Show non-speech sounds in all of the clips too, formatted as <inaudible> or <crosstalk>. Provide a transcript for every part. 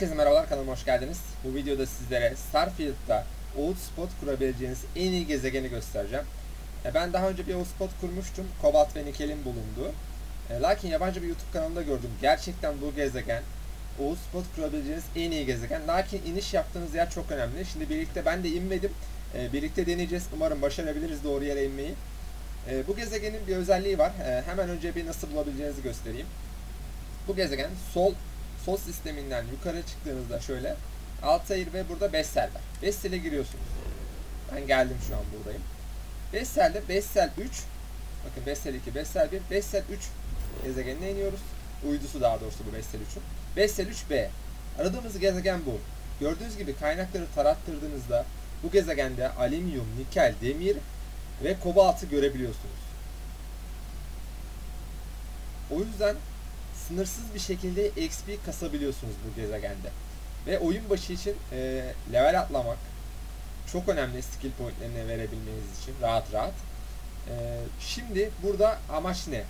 Herkese merhabalar kanalıma hoş geldiniz. Bu videoda sizlere Starfield'da Outspot kurabileceğiniz en iyi gezegeni göstereceğim. E, Ben daha önce bir Outspot kurmuştum. Kobalt ve Nikel'in bulunduğu. E, Lakin yabancı bir YouTube kanalında gördüm. Gerçekten bu gezegen Outspot kurabileceğiniz en iyi gezegen. Lakin iniş yaptığınız yer çok önemli. Şimdi birlikte ben de inmedim. E, Birlikte deneyeceğiz. Umarım başarabiliriz doğru yere inmeyi. Bu gezegenin bir özelliği var. Hemen önce bir nasıl bulabileceğinizi göstereyim. Bu gezegen sol sol sisteminden yukarı çıktığınızda şöyle Altair ve burada Bessel var. Bessel'e giriyorsunuz. Ben geldim şu an buradayım. Bessel'de Bessel 3 bakın Bessel 2, Bessel 1, Bessel 3 gezegenine iniyoruz. Uydusu daha doğrusu bu Bessel 3'ün. Bessel 3b. Aradığımız gezegen bu. Gördüğünüz gibi kaynakları tarattırdığınızda bu gezegende alüminyum, nikel, demir ve kobaltı görebiliyorsunuz. O yüzden sınırsız bir şekilde XP kasabiliyorsunuz bu gezegende. Ve oyun başı için e, level atlamak çok önemli skill pointlerini verebilmeniz için rahat rahat. E, şimdi burada amaç ne?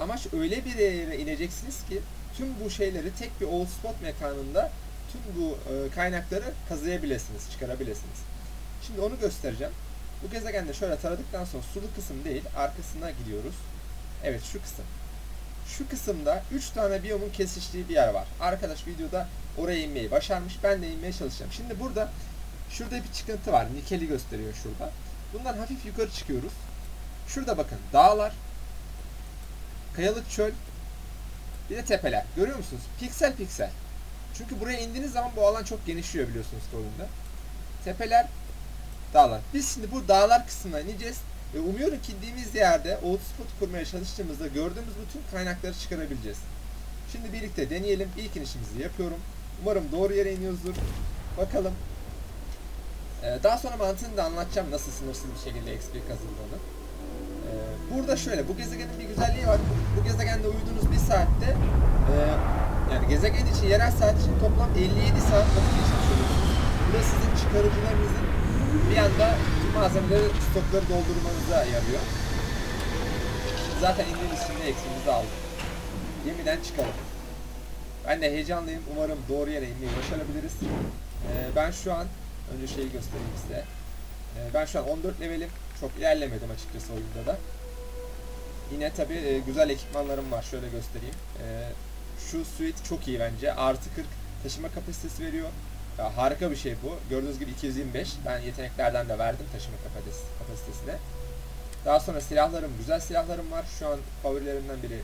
Amaç öyle bir yere ineceksiniz ki tüm bu şeyleri tek bir old spot mekanında tüm bu e, kaynakları kazıyabilirsiniz, çıkarabilirsiniz. Şimdi onu göstereceğim. Bu gezegende şöyle taradıktan sonra sulu kısım değil, arkasına gidiyoruz. Evet şu kısım şu kısımda 3 tane biyomun kesiştiği bir yer var. Arkadaş videoda oraya inmeyi başarmış. Ben de inmeye çalışacağım. Şimdi burada şurada bir çıkıntı var. Nikeli gösteriyor şurada. Bundan hafif yukarı çıkıyoruz. Şurada bakın dağlar, kayalık çöl, bir de tepeler. Görüyor musunuz? Piksel piksel. Çünkü buraya indiğiniz zaman bu alan çok genişliyor biliyorsunuz ki oyunda. Tepeler, dağlar. Biz şimdi bu dağlar kısmına ineceğiz. Ve umuyorum ki indiğimiz yerde outspot kurmaya çalıştığımızda gördüğümüz bütün kaynakları çıkarabileceğiz. Şimdi birlikte deneyelim. İlk inişimizi yapıyorum. Umarım doğru yere iniyoruzdur. Bakalım. Ee, daha sonra mantığını da anlatacağım nasıl sınırsız bir şekilde XP kazıldığını. Ee, burada şöyle, bu gezegenin bir güzelliği var. Bu gezegende uyuduğunuz bir saatte e, yani gezegen için, yerel saat için toplam 57 saat vakit geçmiş oluyorsunuz. Bu da sizin çıkarıcılarınızın bir anda malzemeleri, stokları doldurmanıza yarıyor. Zaten indiğimiz şimdi eksimizi aldık. Gemiden çıkalım. Ben de heyecanlıyım. Umarım doğru yere inmeyi başarabiliriz. Ee, ben şu an, önce şeyi göstereyim size. Ee, ben şu an 14 levelim. Çok ilerlemedim açıkçası oyunda da. Yine tabi e, güzel ekipmanlarım var. Şöyle göstereyim. Ee, şu suite çok iyi bence. Artı 40 taşıma kapasitesi veriyor. Ya harika bir şey bu. Gördüğünüz gibi 225. Ben yeteneklerden de verdim taşıma kapasitesi, kapasitesine. Daha sonra silahlarım, güzel silahlarım var. Şu an favorilerimden biri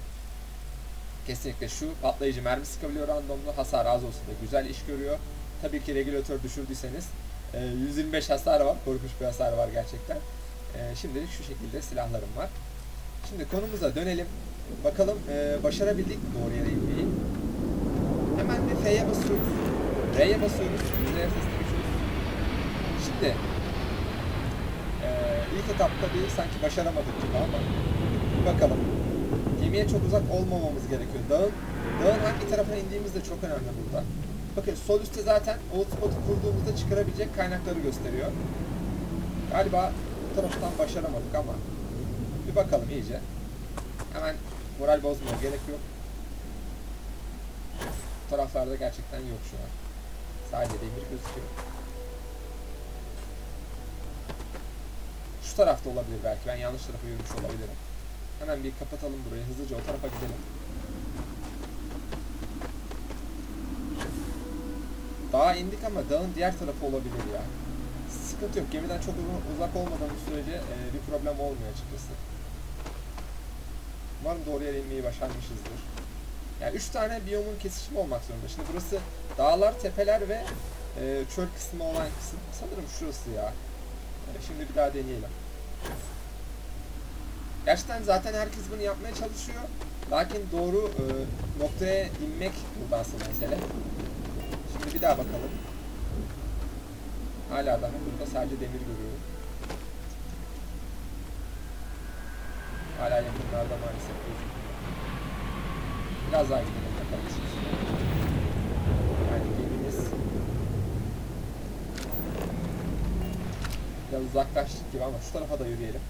kesinlikle şu. Patlayıcı mermi sıkabiliyor randomlu. Hasar az olsa da güzel iş görüyor. Tabii ki regülatör düşürdüyseniz e, 125 hasar var. Korkunç bir hasar var gerçekten. E, şimdilik şu şekilde silahlarım var. Şimdi konumuza dönelim. Bakalım e, başarabildik mi doğru yere inmeyi. Hemen bir F'ye basıyoruz. R'ye basıyoruz. Testi geçiyoruz. Şimdi eee ilk etapta bir sanki başaramadık gibi ama bakalım. Gemiye çok uzak olmamamız gerekiyor. Dağın, dağın hangi tarafına indiğimiz de çok önemli burada. Bakın sol üstte zaten outspot'u kurduğumuzda çıkarabilecek kaynakları gösteriyor. Galiba bu taraftan başaramadık ama bir bakalım iyice. Hemen moral bozmaya gerek yok. Bu taraflarda gerçekten yok şu an. Sadece gözüküyor. Şu tarafta olabilir belki. Ben yanlış tarafa yürümüş olabilirim. Hemen bir kapatalım burayı. Hızlıca o tarafa gidelim. Dağa indik ama dağın diğer tarafı olabilir ya. Sıkıntı yok. Gemiden çok uzak- uzak olmadığımız sürece e, bir problem olmuyor açıkçası. Umarım doğru yere inmeyi başarmışızdır. Yani üç tane biyomun kesişimi olmak zorunda. Şimdi burası dağlar, tepeler ve e, çöl kısmı olan kısım. Sanırım şurası ya. E, şimdi bir daha deneyelim. Gerçekten zaten herkes bunu yapmaya çalışıyor. Lakin doğru e, noktaya inmek burada asıl mesele. Şimdi bir daha bakalım. Hala daha burada sadece demir görüyorum. Hala yakınlarda maalesef gözükmüyor. Biraz daha gidelim bakalım. Yani gemimiz biraz uzaklaştık gibi ama şu tarafa da yürüyelim.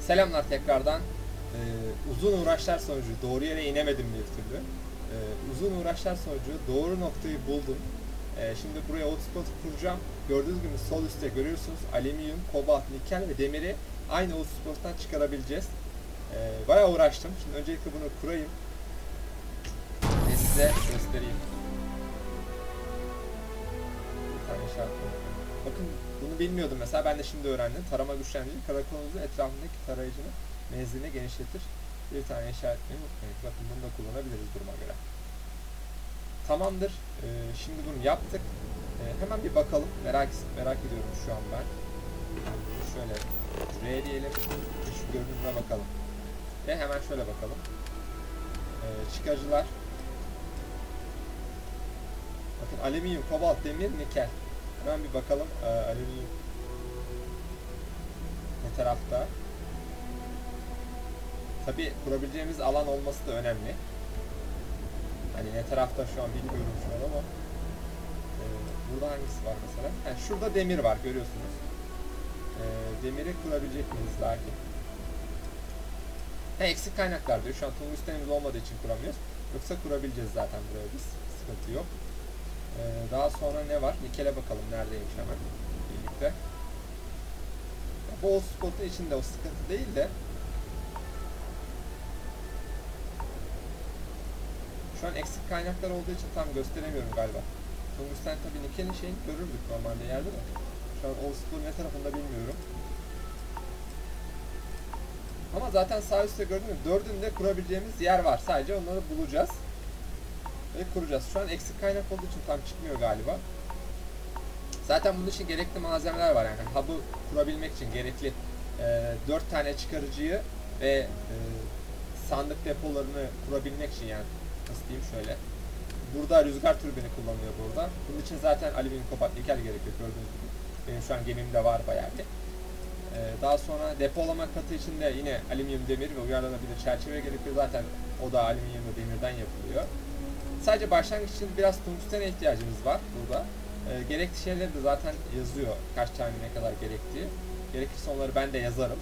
Selamlar tekrardan. Ee, uzun uğraşlar sonucu doğru yere inemedim bir türlü. Ee, uzun uğraşlar sonucu doğru noktayı buldum. Ee, şimdi buraya hotspot kuracağım. Gördüğünüz gibi sol üstte görüyorsunuz alüminyum, kobalt, nikel ve demiri aynı hotspot'tan çıkarabileceğiz. Ee, bayağı uğraştım. Şimdi öncelikle bunu kurayım. Size göstereyim. Bir tane koyayım. Bakın bunu bilmiyordum mesela ben de şimdi öğrendim. Tarama güçlendirici karakolunuzun etrafındaki tarayıcının menzilini genişletir. Bir tane işaretlemeyi unutmayın. Bakın bunu da kullanabiliriz duruma göre. Tamamdır. Ee, şimdi bunu yaptık. Ee, hemen bir bakalım. Merak merak ediyorum şu an ben. Şöyle R diyelim. Şu görünümüne bakalım. Ve hemen şöyle bakalım. Ee, çıkarıcılar. Bakın alüminyum, kobalt, demir, nikel. Hemen bir bakalım. Ee, alüminyum ne tarafta? Tabi kurabileceğimiz alan olması da önemli. Hani ne tarafta şu an bilmiyorum şu an ama e, burada hangisi var mesela? Ha, şurada demir var görüyorsunuz. E, demiri kurabilecek miyiz lakin? Ha, eksik kaynaklar diyor. Şu an tungstenimiz olmadığı için kuramıyoruz. Yoksa kurabileceğiz zaten buraya biz. Sıkıntı yok. E, daha sonra ne var? Nikele bakalım neredeymiş hemen birlikte. Bu o spotun içinde o sıkıntı değil de Şu an eksik kaynaklar olduğu için tam gösteremiyorum galiba. Tungsten tabii nikelin şeyini görürdük normalde yerde de. Şu an old school ne tarafında bilmiyorum. Ama zaten sağ üstte gördüğünüz gibi dördünde kurabileceğimiz yer var. Sadece onları bulacağız. Ve kuracağız. Şu an eksik kaynak olduğu için tam çıkmıyor galiba. Zaten bunun için gerekli malzemeler var yani. Hub'ı kurabilmek için gerekli e, 4 tane çıkarıcıyı ve e, sandık depolarını kurabilmek için yani nasıl diyeyim şöyle. Burada rüzgar türbini kullanılıyor burada. Bunun için zaten alüminyum kobalt nikel gerekiyor gördüğünüz gibi. Benim şu an gemimde var bayağı bir. Ee, daha sonra depolama katı için de yine alüminyum demir ve uyarlanabilir çerçeve gerekiyor. Zaten o da alüminyum ve demirden yapılıyor. Sadece başlangıç için biraz tungstene ihtiyacımız var burada. Ee, gerekli şeyleri de zaten yazıyor. Kaç tane ne kadar gerektiği. Gerekirse onları ben de yazarım.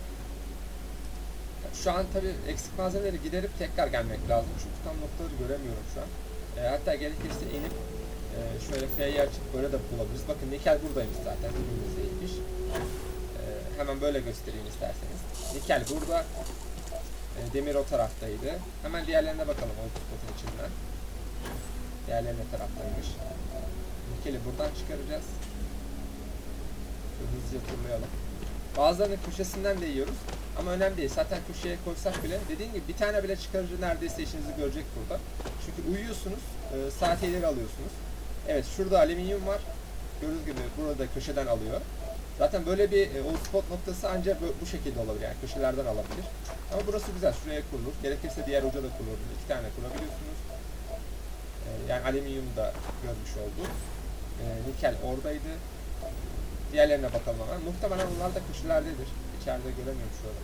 Şu an tabi eksik malzemeleri giderip tekrar gelmek lazım. Çünkü tam noktaları göremiyorum şu an. E, hatta gerekirse inip e, şöyle F'yi açıp böyle de bulabiliriz. Bakın nikel buradaymış zaten. Dibimizdeymiş. E, hemen böyle göstereyim isterseniz. Nikel burada. E, demir o taraftaydı. Hemen diğerlerine bakalım o spotun içinden. Diğerleri ne taraftaymış. Nikeli buradan çıkaracağız. Şöyle hızlıca turlayalım. Bazılarını köşesinden de yiyoruz. Ama önemli değil. Zaten köşeye koysak bile dediğim gibi bir tane bile çıkarıcı neredeyse işinizi görecek burada. Çünkü uyuyorsunuz, e, saat ileri alıyorsunuz. Evet şurada alüminyum var. Gördüğünüz gibi burada köşeden alıyor. Zaten böyle bir e, o spot noktası ancak bu şekilde olabilir yani köşelerden alabilir. Ama burası güzel. Şuraya kurulur. Gerekirse diğer uca da kurulur. İki tane kurabiliyorsunuz. E, yani alüminyum da görmüş olduk. E, nikel oradaydı. Diğerlerine bakalım hemen. Muhtemelen bunlar da köşelerdedir. İçeride göremiyorum şu an.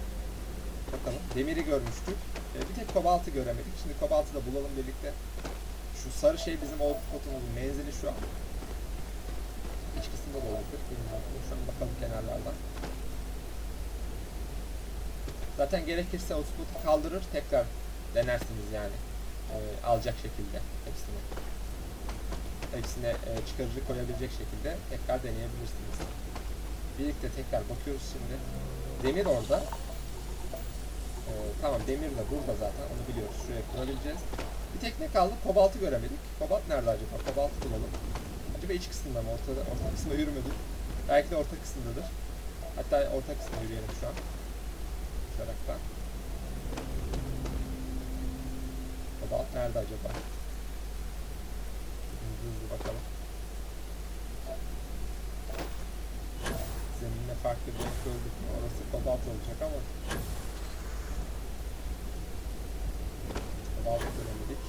Bakalım. Demiri görmüştük. Ee, bir tek kobaltı göremedik. Şimdi kobaltı da bulalım birlikte. Şu sarı şey bizim old spotumuzun menzili şu an. İç kısımda da olabilir. Bilmiyorum. Şu an bakalım kenarlardan. Zaten gerekirse o spotu kaldırır tekrar denersiniz yani. Ee, alacak şekilde hepsini. Hepsine e, çıkarıcı koyabilecek şekilde tekrar deneyebilirsiniz. Birlikte tekrar bakıyoruz şimdi. Demir orada. Ee, tamam demir de burada zaten onu biliyoruz. Şuraya kurabileceğiz. Bir tek ne kaldı? Kobaltı göremedik. Kobalt nerede acaba? Kobaltı bulalım. Acaba iç kısmında mı? Ortada, orta kısmında yürümedik. Belki de orta kısımdadır. Hatta orta kısmında yürüyelim şu an. Uçaraktan. Kobalt nerede acaba? Hızlı hızlı bakalım. Zeminle farklı bir renk gördük mü? Orası kobalt olacak ama kobalt göremedik.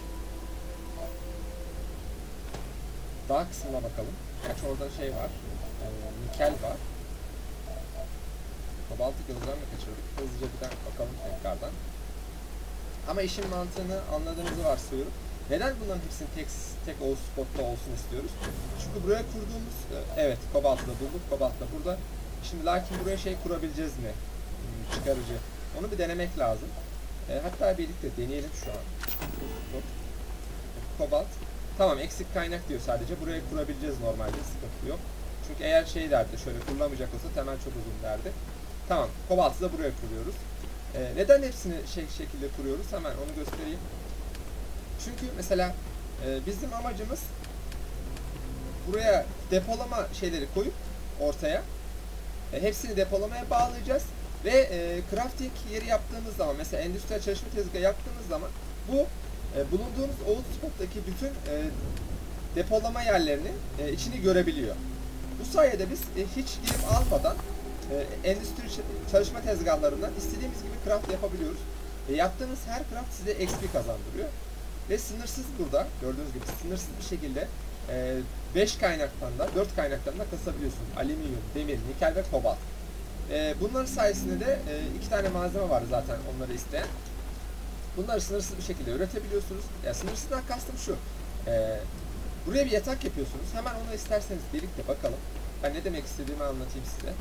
Dağ kısmına bakalım. Gerçi orada şey var. E, nikel var. Kobaltı gözden kaçırdık? Hızlıca bir daha bakalım tekrardan. Ama işin mantığını anladığınızı varsayıyorum. Neden bunların hepsini tek, tek o spotta olsun istiyoruz? Çünkü buraya kurduğumuz, e, evet kobaltı da bulduk, kobaltı da burada. Şimdi lakin buraya şey kurabileceğiz mi? Hmm, Çıkarıcı. Onu bir denemek lazım. E, hatta birlikte deneyelim şu an. Kobalt. Tamam eksik kaynak diyor sadece. Buraya kurabileceğiz normalde sıkıntı yok. Çünkü eğer şey derdi şöyle kurulamayacak olsa temel çok uzun derdi. Tamam kobaltı da buraya kuruyoruz. Ee, neden hepsini şey şekilde kuruyoruz? Hemen onu göstereyim. Çünkü mesela e, bizim amacımız buraya depolama şeyleri koyup ortaya e, hepsini depolamaya bağlayacağız ve e, crafting yeri yaptığımız zaman mesela endüstriyel çalışma tezgahı yaptığımız zaman bu e, bulunduğunuz old spot'taki bütün e, depolama yerlerini e, içini görebiliyor. Bu sayede biz e, hiç girip almadan e, endüstri çalışma tezgahlarından istediğimiz gibi craft yapabiliyoruz. E, yaptığınız her craft size XP kazandırıyor. Ve sınırsız burada gördüğünüz gibi sınırsız bir şekilde 5 kaynaktan da 4 kaynaktan da kasabiliyorsunuz. Alüminyum, demir, nikel ve kobalt. E, bunların sayesinde de e, iki tane malzeme var zaten onları isteyen. Bunları sınırsız bir şekilde üretebiliyorsunuz. Ya sınırsızdan kastım şu. E, buraya bir yatak yapıyorsunuz. Hemen onu isterseniz birlikte bakalım. Ben ne demek istediğimi anlatayım size.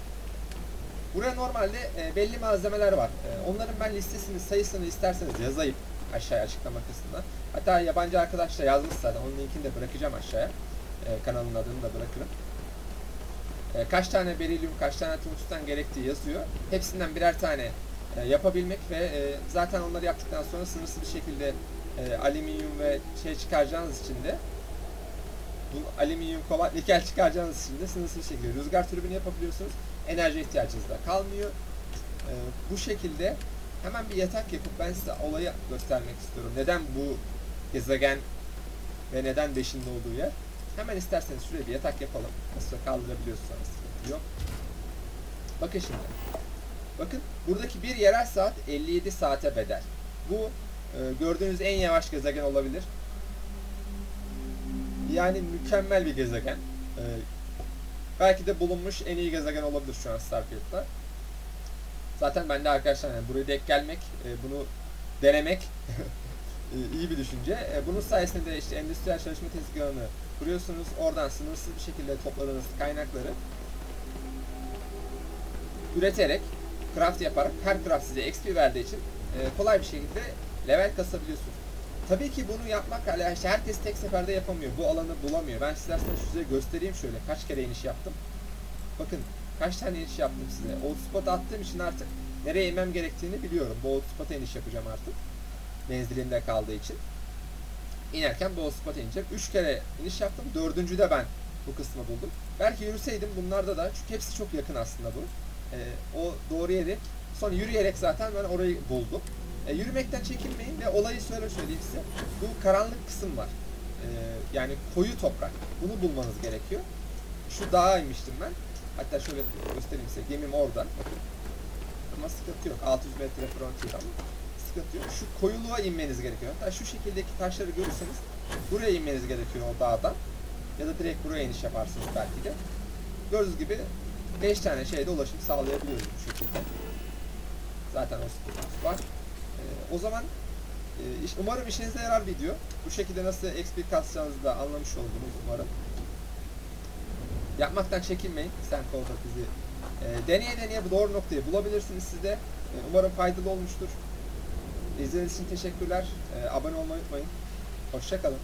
Buraya normalde e, belli malzemeler var. E, onların ben listesini, sayısını isterseniz yazayım aşağıya açıklama kısmında. Hatta yabancı arkadaş da yazmış zaten. Onun linkini de bırakacağım aşağıya. E, kanalın adını da bırakırım. E, kaç tane berilyum, kaç tane tungsten gerektiği yazıyor. Hepsinden birer tane e, yapabilmek ve e, zaten onları yaptıktan sonra sınırsız bir şekilde e, alüminyum ve şey çıkaracağınız için de bu alüminyum, kobalt, nikel çıkaracağınız için de sınırsız bir şekilde rüzgar türbini yapabiliyorsunuz. Enerji ihtiyacınız da kalmıyor. E, bu şekilde hemen bir yatak yapıp ben size olayı göstermek istiyorum. Neden bu gezegen ve neden 5'inde olduğu yer. Hemen isterseniz şuraya bir yatak yapalım. Nasıl kaldırabiliyorsanız yok. Bakın şimdi. Bakın buradaki bir yerel saat 57 saate bedel. Bu e, gördüğünüz en yavaş gezegen olabilir. Yani mükemmel bir gezegen. E, belki de bulunmuş en iyi gezegen olabilir şu an Starfield'da. Zaten ben de arkadaşlar yani buraya denk gelmek, e, bunu denemek <laughs> iyi bir düşünce. E, bunun sayesinde de işte endüstriyel çalışma tezgahını kuruyorsunuz. Oradan sınırsız bir şekilde topladığınız kaynakları üreterek, craft yaparak her craft size XP verdiği için e, kolay bir şekilde level kasabiliyorsunuz. Tabii ki bunu yapmak işte herkes tek seferde yapamıyor. Bu alanı bulamıyor. Ben size aslında size göstereyim şöyle kaç kere iniş yaptım. Bakın kaç tane iniş yaptım size. Old spot attığım için artık nereye inmem gerektiğini biliyorum. Bu old spot'a iniş yapacağım artık. Menzilimde kaldığı için. İnerken bu old spot'a ineceğim. 3 kere iniş yaptım. Dördüncüde ben bu kısmı buldum. Belki yürüseydim bunlarda da çünkü hepsi çok yakın aslında bu. Ee, o doğru yeri. Sonra yürüyerek zaten ben orayı buldum. E, yürümekten çekinmeyin ve olayı şöyle söyleyeyim size. Bu karanlık kısım var. E, yani koyu toprak. Bunu bulmanız gerekiyor. Şu dağa inmiştim ben. Hatta şöyle göstereyim size. Gemim orada. Ama sıkıntı yok. 600 metre frontier ama sıkıntı yok. Şu koyuluğa inmeniz gerekiyor. Hatta şu şekildeki taşları görürseniz buraya inmeniz gerekiyor o dağdan. Ya da direkt buraya iniş yaparsınız belki de. Gördüğünüz gibi 5 tane şeyde ulaşım sağlayabiliyoruz bu şekilde. Zaten o var. Ee, o zaman e, iş- umarım işinize yarar video. Bu şekilde nasıl XP kasacağınızı da anlamış oldunuz umarım. Yapmaktan çekinmeyin. Sen kolda bizi e, deneye deneye bu doğru noktayı bulabilirsiniz siz. E, umarım faydalı olmuştur. İzlediğiniz için teşekkürler. E, abone olmayı unutmayın. Hoşçakalın.